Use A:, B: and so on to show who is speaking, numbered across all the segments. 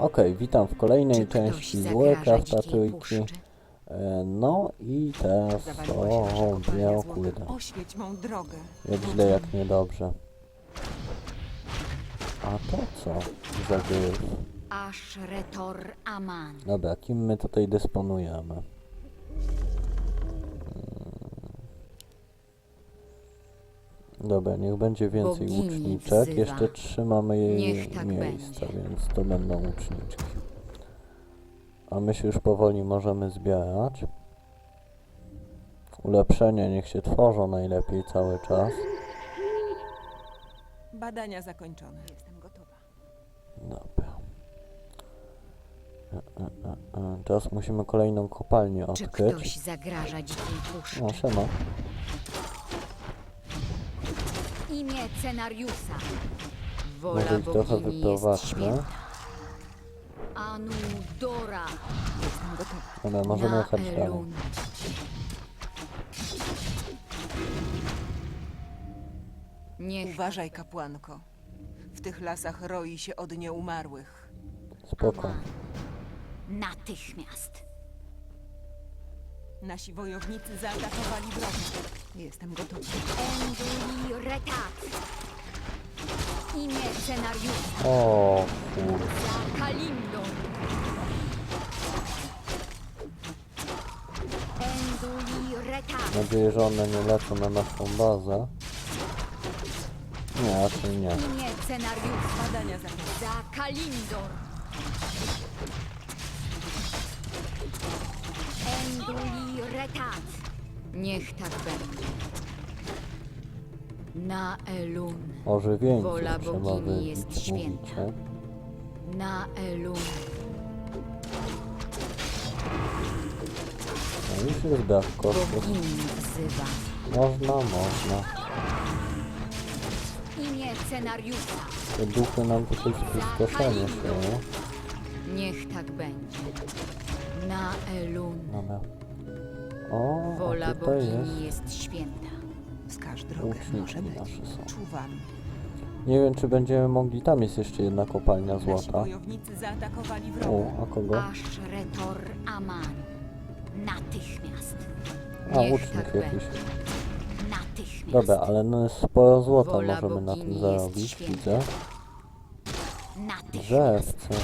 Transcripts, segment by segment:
A: Okej, witam w kolejnej
B: ktoś
A: części
B: zagraża
A: Warcrafta
B: dzikiej
A: trójki.
B: puszczy?
A: E, No i teraz
C: Zawaliła się nasza
A: o,
C: kopalnia
A: mnie
C: złota.
A: okłyda.
C: Oświeć mą drogę.
A: Jak źle, jak niedobrze. A to co za wyryw?
B: Aż retor aman.
A: Dobra, kim my tutaj dysponujemy? Dobra, niech będzie więcej
B: Bogini
A: łuczniczek.
B: wzywa.
A: Jeszcze trzymamy jej
B: Niech tak
A: miejsca,
B: będzie.
A: więc to będą łuczniczki. A my się już powoli możemy zbierać. Ulepszenia niech się tworzą najlepiej cały czas.
C: Badania zakończone. Jestem gotowa.
A: Dobra. E, e, e, e. Teraz musimy kolejną kopalnię
B: Czy
A: odkryć.
B: ktoś zagraża dzikiej puszczy?
A: O, siema.
B: Imię scenariusza.
A: Może
B: Wola
A: trochę
B: bogini jest święta. Anu Dora.
C: Jestem gotowa.
A: Dobra, możemy
B: na
A: jechać dalej.
B: Niech
C: Uważaj, kapłanko. W tych lasach roi się od nieumarłych.
A: Spoko.
B: Natychmiast.
C: Nasi wojownicy zaatakowali wroga. Jestem gotowa.
B: Enduli Retat. Imię scenariusza.
A: O, kur...
B: Za Kalimdon. Enduli Retat.
A: Mam nadzieję, że one nie lecą na naszą bazę. Nie, raczej nie.
B: Imię scenariusza.
C: Badania zakończone.
B: Za Kalimdor. Enduli Retat. Niech tak będzie. Na Elun.
A: Ożywieńców
B: Wola
A: trzeba
B: bogini jest święta.
A: mówicie.
B: Na Elun.
A: No już jest brak kosztów.
B: Bogini wzywa.
A: Można, można.
B: Imię scenariusza.
A: Te duchy nam tutaj spustoszenie się, nie?
B: Niech tak będzie. Na Elun.
A: Dobra. O,
B: Wola
A: a tutaj
B: bogini
A: jest...
B: jest święta.
C: Wskaż drogę.
A: Łuczniki
C: Może być.
A: nasze są.
C: Czuwam.
A: Nie wiem, czy będziemy mogli... Tam jest jeszcze jedna kopalnia
C: Nasi
A: złota.
C: wojownicy zaatakowali
A: O, a kogo?
B: Aż retor aman. Natychmiast.
A: A,
B: Niech
A: łucznik
B: tak
A: jakiś.
B: Natychmiast.
A: Dobra, ale no sporo złota
B: Wola
A: możemy na tym
B: jest
A: zarobić,
B: święta.
A: widzę.
B: Natychmiast.
A: Drzewce.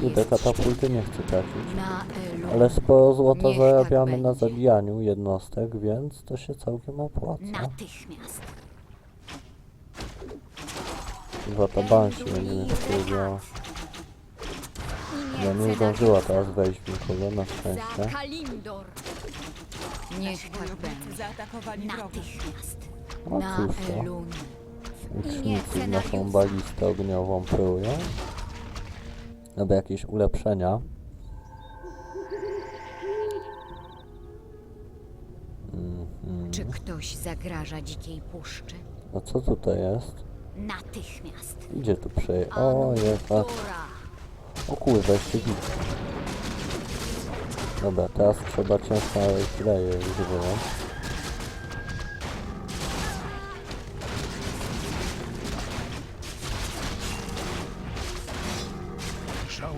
A: Kurde, katapulty nie chcę tracić. Ale sporo złota
B: tak
A: zarabiamy na
B: będzie.
A: zabijaniu jednostek, więc to się całkiem opłaca.
B: Natychmiast.
A: Złota Banshee będziemy się powiedziała.
B: Imię
A: Ja nie zdążyła teraz wejść w nikogo, na szczęście.
B: Niech tak będzie.
C: zaatakowali.
B: Natychmiast.
A: No
B: Na
A: cóż to, łucznicy naszą balistę ogniową prują. Dobra, jakieś ulepszenia. Mhm.
B: Czy ktoś zagraża dzikiej puszczy?
A: A co tutaj jest?
B: Natychmiast.
A: Idzie tu przeje... O, jest, a... O kurwa, jeszcze. Dobra, teraz trzeba ciężko kleje już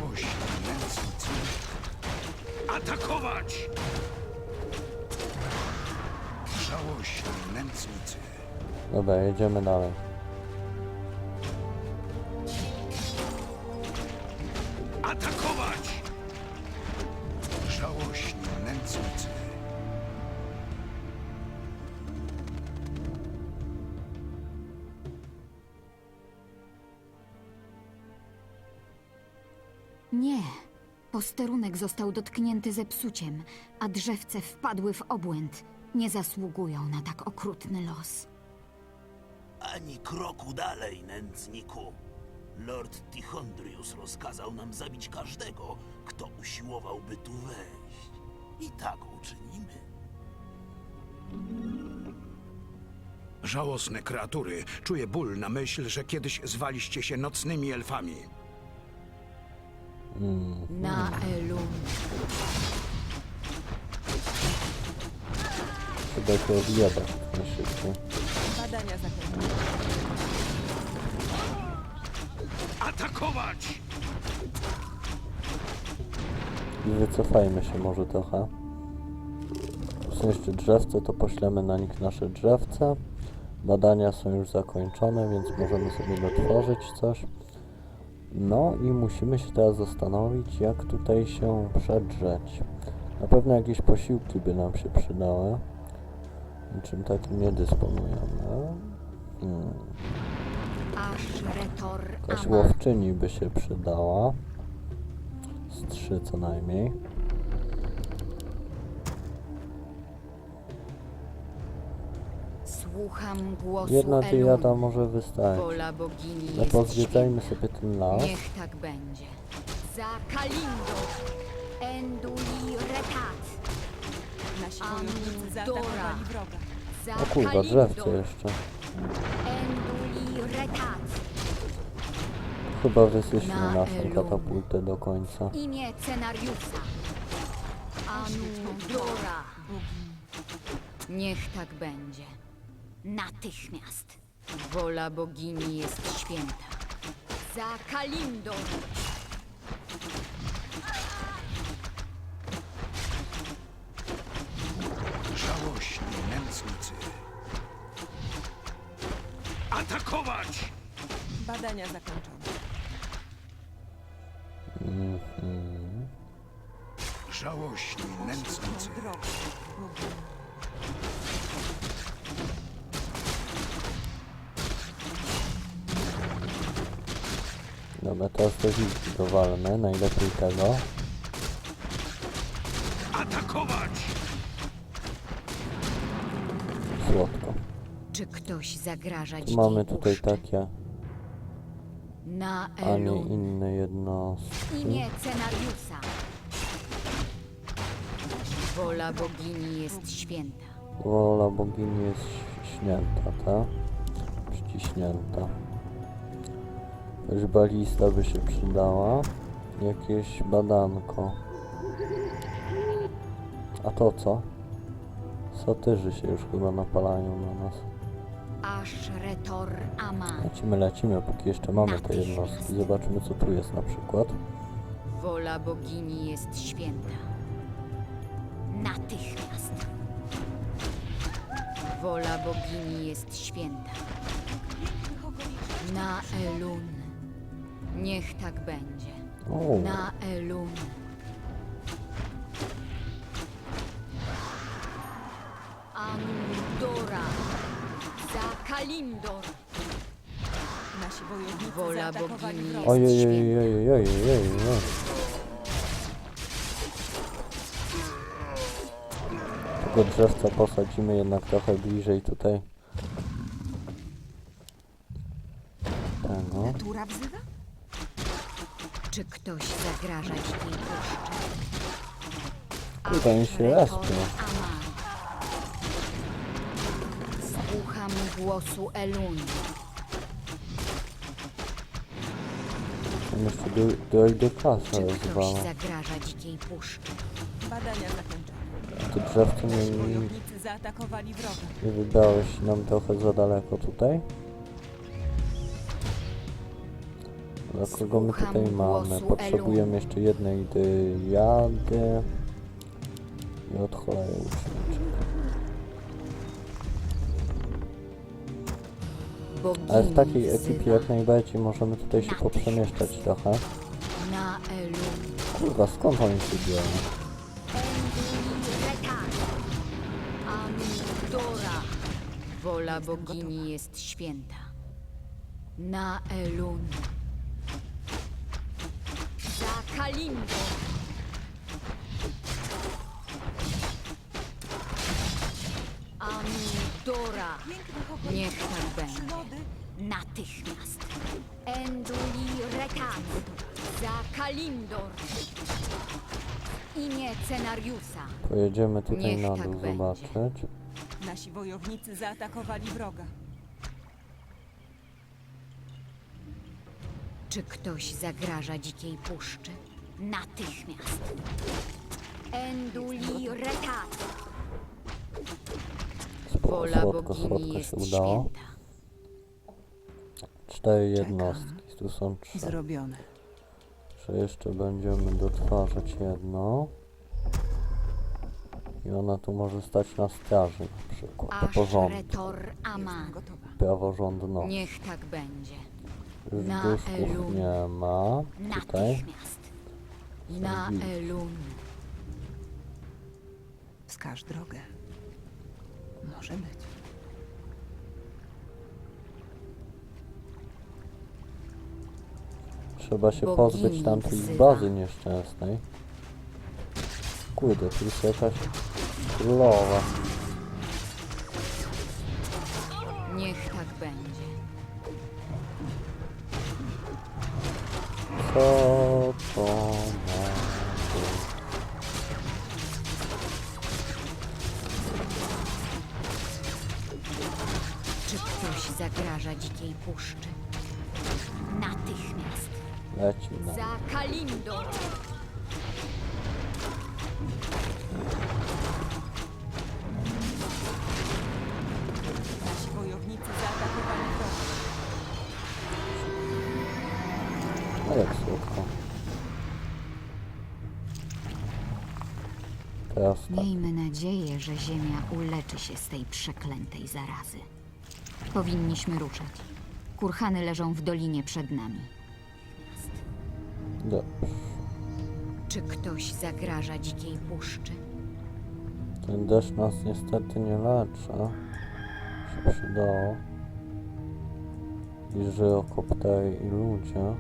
A: wyjąć.
D: Żałość nędznicy. Atakować! Żałość nędznicy.
A: Dobra, jedziemy dalej.
E: Posterunek został dotknięty zepsuciem, a drzewce wpadły w obłęd. Nie zasługują na tak okrutny los.
F: Ani kroku dalej, nędzniku. Lord Tichondrius rozkazał nam zabić każdego, kto usiłowałby tu wejść. I tak uczynimy.
D: Żałosne kreatury. Czuję ból na myśl, że kiedyś zwaliście się nocnymi elfami.
B: Na Elun.
A: Trzeba się odjebać najszybciej.
C: Badania zakończone.
D: Atakować!
A: I wycofajmy się może trochę. Zniszczy drzewce, to poślemy na nich nasze drzewce. Badania są już zakończone, więc możemy sobie dotworzyć coś. No i musimy się teraz zastanowić, jak tutaj się przedrzeć. Na pewno jakieś posiłki by nam się przydały. Niczym takim nie dysponujemy. Hmm. Jakaś łowczyni by się przydała. Z trzy co najmniej.
B: Słucham głosu
A: Jedna
B: Elun.
A: dyjada może wystarczyć.
B: Wola bogini
A: No.
B: Niech tak będzie. Za Kalindo, Enduli Retat,
C: Nasi wojownicy zaatakowali wroga.
B: za
A: O kurwa, drzewce jeszcze.
B: Enduli Retat,
A: Chyba wysyśmy
B: Na
A: naszą
B: Elum.
A: katapultę do końca.
B: imię Cenariusa, Anudora. Niech tak będzie. Natychmiast. Wola bogini jest święta. Za Kalindo,
D: Żałośni nędznicy. Atakować!
C: Badania zakończone.
D: Żałośni nędznicy.
A: Dobra, teraz te wilki dowalmy. Najlepiej tego.
D: Atakować!
A: Słodko.
B: czy ktoś zagraża
A: Tu mamy tutaj
B: puszczy?
A: takie,
B: Na
A: a nie inne jednostki.
B: Imię Cenariusa. Wola bogini jest święta.
A: Wola bogini jest ś- śnięta, tak? Przyciśnięta. Też balista by się przydała. Jakieś badanko. A to co? Satyrzy się już chyba napalają na nas.
B: Aż retor ama.
A: Lecimy, lecimy, póki jeszcze mamy te
B: Natychmiast.
A: jednostki. Zobaczymy co tu jest na przykład.
B: Wola bogini jest święta. Natychmiast. Wola bogini jest święta. Na Elun. Niech tak będzie.
A: O,
B: Na Elun. Anudora. Za Kalindor.
C: Nasi wojownicy
B: Wola
C: zaatakowali
B: bogini jest
A: ojej, ojej, ojej, ojej, ojej. Tego drzewca posadzimy jednak trochę bliżej tutaj. Tego.
C: Natura wzywa?
B: Czy ktoś zagraża dzikiej puszczy?
A: Oni się.
B: Aman. Słucham głosu Elun.
A: Tam jeszcze do, dojdę klasa
B: Czy ktoś
A: rozwala.
B: zagraża dzikiej puszczy?
C: Badania zakończone. Nasi
A: nie,
C: wojownicy zaatakowali wroga.
A: nie wybrałeś nam trochę za daleko tutaj? Dla kogo my
B: Słucham
A: tutaj mamy?
B: głosu
A: Potrzebujemy jeszcze jednej dyjady i od cholery.
B: Bogini
A: Ale w takiej
B: wzywa
A: ekipie jak najbardziej możemy tutaj się poprzemieszczać trochę.
B: Na.
A: Kurwa, skąd oni się biorą?
B: Amidora. Wola bogini jest święta. Na Elun. Za Kalindo. Amidora. Niech tak będzie. Natychmiast. Enduli Retat. Za Kalindor. Imię Cenariusa.
A: Pojedziemy tutaj
B: Niech
A: na
B: tak
A: dół
B: będzie.
A: zobaczyć.
C: Nasi wojownicy zaatakowali wroga.
B: Czy ktoś zagraża dzikiej puszczy? Natychmiast. Enduli Retat.
A: Spo,
B: Wola
A: słodko,
B: bogini
A: słodko
B: jest
A: się udało.
B: święta.
A: Cztery jednostki Tu są trzy.
C: Zrobione.
A: Że jeszcze będziemy dotwarzać jedno. I ona tu może stać na straży na przykład. To
E: Aman.
C: Jestem gotowa.
A: Praworządność.
B: Niech tak będzie.
A: Już
B: na
A: duszków
B: Elun.
A: nie ma. Tutaj.
E: Natychmiast.
B: Na Elun.
C: Wskaż drogę. Może być.
A: Trzeba się
B: Bogini
A: pozbyć tamtej
B: wzywa.
A: bazy nieszczęsnej. Kurde, tu jest jakaś królowa.
B: Niech tak będzie.
A: Co
B: dzikiej puszczy?
E: Natychmiast.
A: Leci na.
B: Za Kalindo!
C: Nasi wojownicy zaatakowali wroga.
A: A jak słodko. Teraz tak.
E: Miejmy nadzieję, że Ziemia uleczy się z tej przeklętej zarazy. Powinniśmy ruszać. Kurhany leżą w dolinie przed nami.
A: Dobrze.
B: Czy ktoś zagraża dzikiej puszczy?
A: Ten deszcz nas niestety nie leczy. Się przydało. I żyrokoptery i ludzie.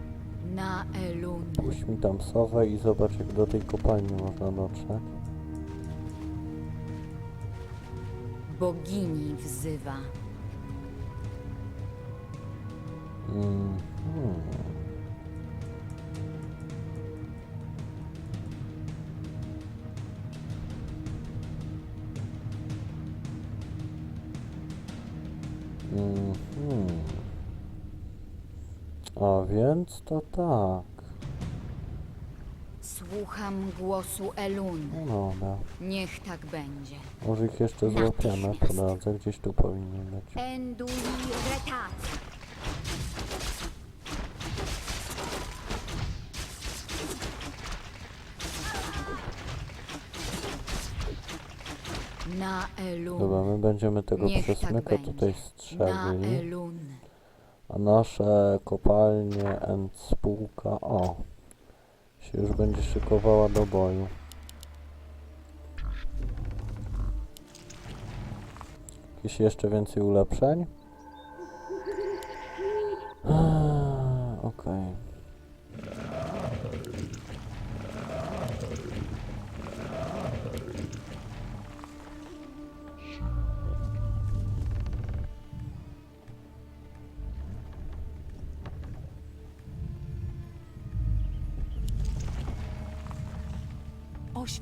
B: Na Elun.
A: Puść mi tam sowę i zobacz jak do tej kopalni można dotrzeć.
B: Bogini wzywa.
A: Mm, hmm. Mhm. A więc to tak.
B: Słucham głosu Elun.
A: No dobra.
B: Niech tak będzie.
A: Może ich jeszcze złapiemy po drodze. Gdzieś tu powinien być.
E: Enduli retat.
B: Na Elun.
A: Dobra, my będziemy tego
B: Niech tak
A: przesmyka
B: będzie.
A: tutaj
B: Na
A: strzeli.
B: Elun.
A: A nasze kopalnie and spółka, o, się już będzie szykowała do boju. Jakieś jeszcze więcej ulepszeń? Eee, Okej.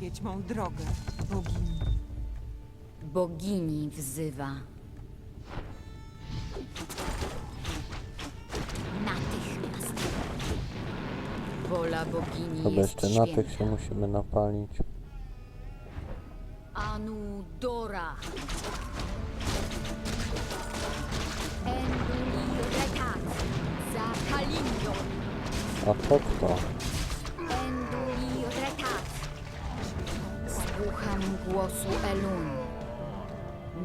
C: Oświeć mą drogę, bogini.
B: Bogini wzywa.
E: Natychmiast.
B: Wola bogini
A: Chyba
B: jest
A: jeszcze na tych się musimy napalić.
B: Anu Dora.
E: Enduli retat.
B: Za Kalindo.
A: A to kto?
B: Słucham głosu Elun.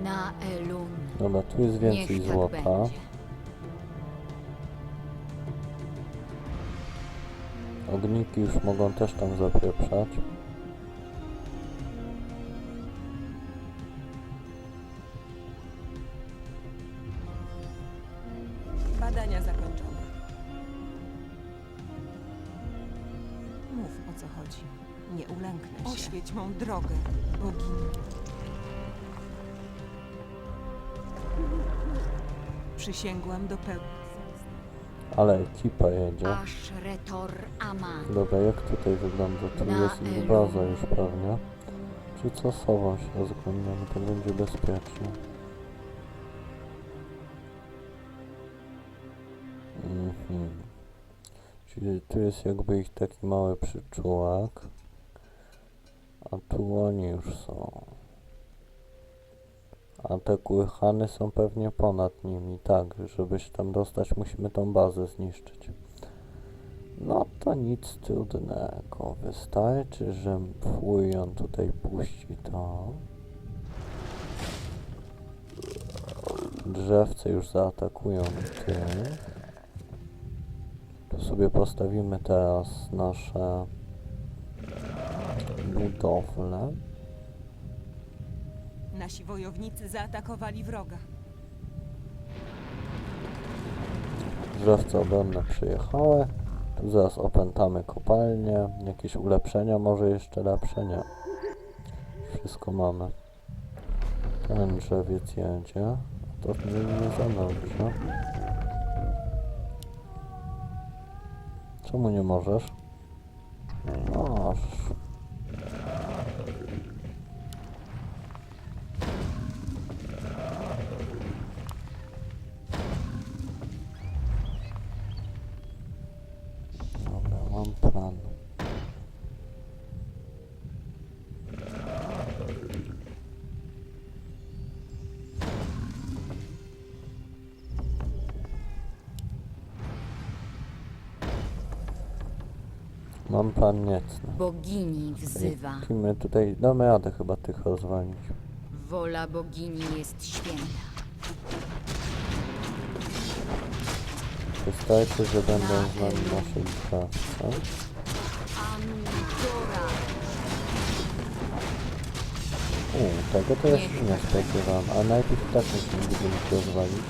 B: Na Elun.
A: Dobra, tu jest więcej
B: Niech tak
A: złota.
B: będzie.
A: Ogniki już mogą też tam zapieprzać.
C: Badania zakończone. Mów o co chodzi. Nie ulęknę się. Oświeć mą drogę, bogini. Przysięgłam do pełni.
A: Ale ekipa jedzie. Dobra, jak tutaj wygląda? Tu
B: Na
A: jest ich
B: Elu.
A: baza już pewnie. Czy co sobą się rozglądamy, to będzie bezpiecznie. Mhm. Czyli tu jest jakby ich taki mały przyczółek. A tu oni już są. A te kłychany są pewnie ponad nimi. Tak, żeby się tam dostać musimy tą bazę zniszczyć. No to nic trudnego. Wystarczy, że Furion tutaj puści to. Drzewce już zaatakują tych. Tu sobie postawimy teraz nasze budowle.
C: Nasi wojownicy zaatakowali wroga.
A: Drzewce obronne przyjechały. Tu zaraz opętamy kopalnię. Jakieś ulepszenia, może jeszcze lepsze? Nie. Wszystko mamy. Ten drzewiec jedzie. To nie, nie za dobrze. Czemu nie możesz? Masz. Niecny.
B: Bogini wzywa.
A: I my tutaj damy radę chyba tych rozwalić.
B: Wola bogini jest święta.
A: Wystarczy, że będą z nami nasze drzewce.
B: Andora.
A: U, tego to ja się nie spodziewałem, a najpierw tak musimy budynki rozwalić.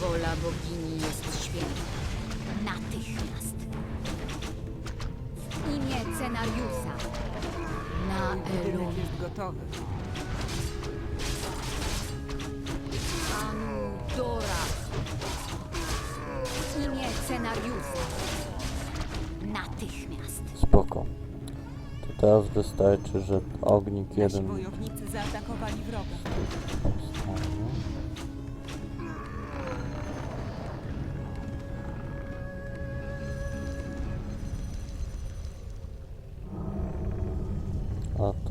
B: Wola bogini jest święta. Imię Cenariusa. Na Elun.
C: Jest gotowy.
B: Andora. W imię Cenariusa. Natychmiast.
A: Spoko. To teraz wystarczy, że ognik
C: Nasi
A: jeden
C: wojownicy zaatakowali wroga.
A: powstanie.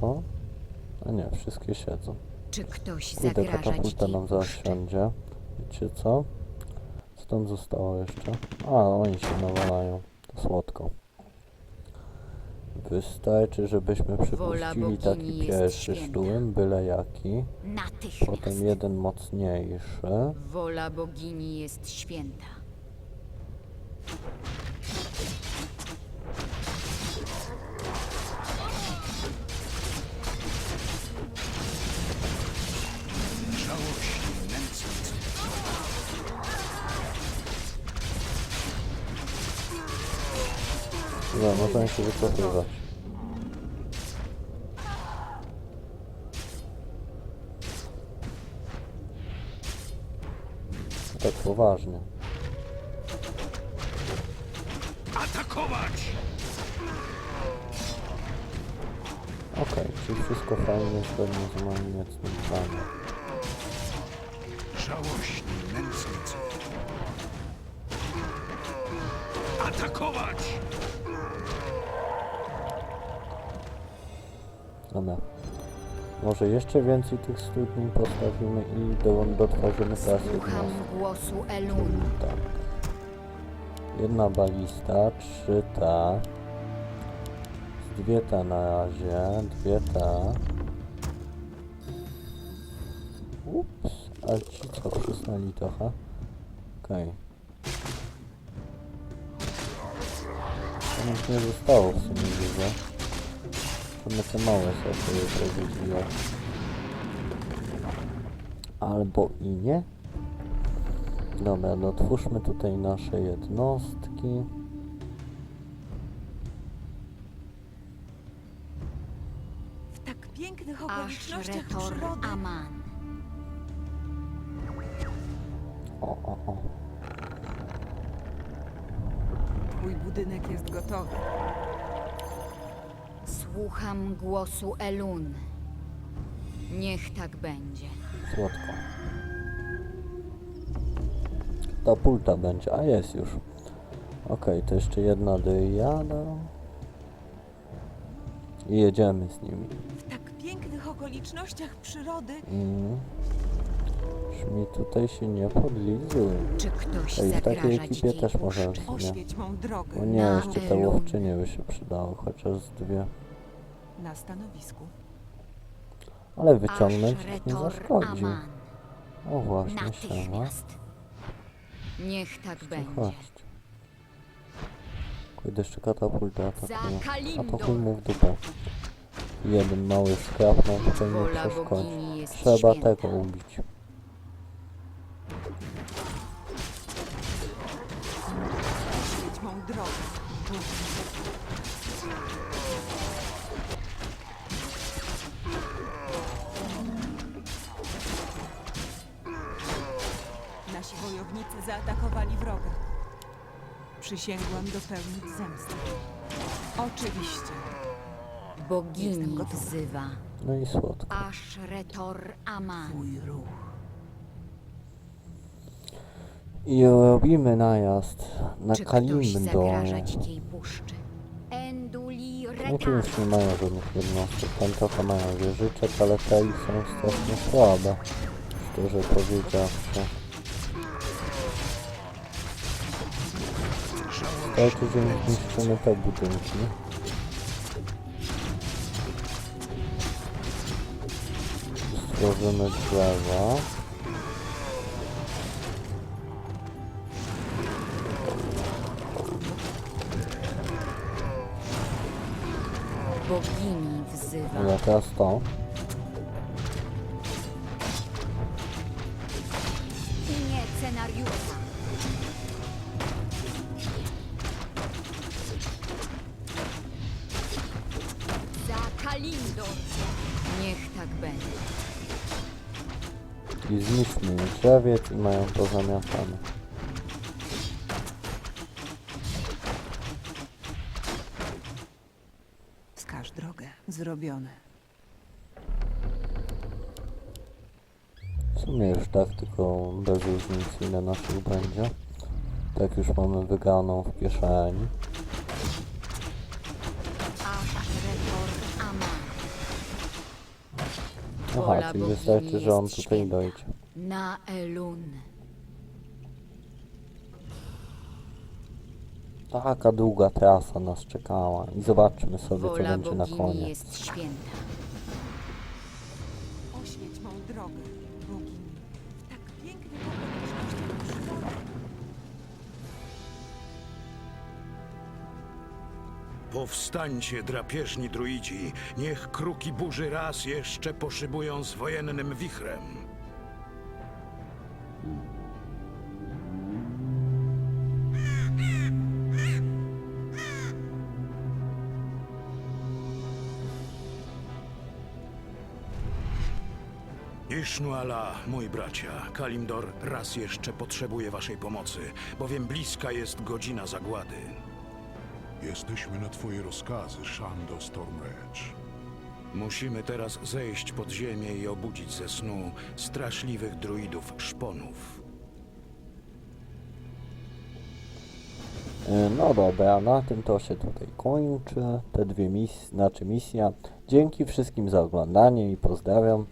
A: To? A nie, wszystkie siedzą.
B: Czy ktoś
A: katapulta
B: ci?
A: nam zaraz siądzie. Wiecie co? Co tam zostało jeszcze? A, oni się nawalają. To słodko. Wystarczy, żebyśmy przypuścili taki pierwszy szturm, byle jaki. Potem jeden mocniejszy.
B: Wola bogini jest święta.
A: Nie, możemy się wycofywać. Tak poważnie.
D: Atakować!
A: Okej, czyli wszystko fajnie zgodnie z moim niecnym planem.
D: Żałośni, nędznicy. Atakować!
A: Dobra. Może jeszcze więcej tych studni postawimy i do, dotworzymy teraz
B: Słucham głosu Elun.
A: Tak. Jedna balista, trzy te. Dwie te na razie, dwie te. Ups, ale ci co przysnęli trochę. Okej. To nic nie zostało w sumie dużo. To my te małe sobie powiedzieli. Albo i nie. Dobra, no otwórzmy tutaj nasze jednostki.
C: W tak pięknych
B: Aż
C: okolicznościach
B: retor
C: przyrody.
B: Aman.
A: O, o, o.
C: Twój budynek jest gotowy.
B: Słucham głosu Elun. Niech tak będzie.
A: Słodko. Ta pulta będzie, a jest już. Okej, to jeszcze jedna dyjada. I jedziemy z nimi.
C: W tak pięknych okolicznościach przyrody
A: Mm. mi tutaj się nie podlizuj.
B: Czy ktoś
A: Ej, w takiej ekipie też w sumie.
C: Oświeć mą drogę.
A: O nie,
B: Na
A: jeszcze te łowczynie by się przydały, chociaż z dwie.
C: Na stanowisku.
A: Ale wyciągnąć nie zaszkodzi.
B: Aman.
A: O właśnie, siema.
B: Natychmiast. Niech tak będzie.
A: Chodźcie. Kurde, jeszcze katapulta
B: Za
A: atakuje. A to
B: Kalimdor.
A: chuj mu w dupę. Jeden mały skrap nam tutaj nie
B: Wola
A: przeszkodzi.
B: jest
A: Trzeba
B: święta.
A: tego ubić.
C: Mą drogę. Zaatakowali wroga. Przysięgłam dopełnić zemsty. Oczywiście. Jestem
B: Bogini
C: gotowa.
B: wzywa.
A: No i słodko.
B: Ashretor Aman.
C: Twój ruch.
A: I robimy najazd na
B: Czy ktoś
A: Kalimdor.
B: zagrażać tej puszczy? Enduli
A: No tu już nie mają żadnych jednostek. Tam trochę mają wieżyczek, ale te ich są strasznie słabe. Szczerze powiedziawszy. Że nie zniszczymy te budynki. Stworzymy drzewa.
B: Bogini wzywa.
A: No teraz to. Drzewiec i mają to zamiatane.
C: Wskaż drogę. Zrobione.
A: W sumie już tak, tylko bez różnicy ile naszych będzie. Tak już mamy wygraną w kieszeni. Aha, czyli wystarczy, że on tutaj dojdzie.
B: Na Elun.
A: Taka długa trasa nas czekała i zobaczmy sobie co
B: Wola
A: będzie na
B: bogini
A: koniec.
B: jest święta.
C: Oświeć mą drogę, bogini. W tak okolicznościach.
D: Powstańcie, drapieżni druidzi. Niech kruki burzy raz jeszcze poszybują z wojennym wichrem. Ishnuala, mój bracia, Kalimdor raz jeszcze potrzebuje waszej pomocy, bowiem bliska jest godzina zagłady.
G: Jesteśmy na twoje rozkazy, Shando Stormredge.
D: Musimy teraz zejść pod ziemię i obudzić ze snu straszliwych druidów szponów.
A: Y, No dobra, na tym to się tutaj kończy. Te dwie misje, znaczy misja. Dzięki wszystkim za oglądanie i pozdrawiam.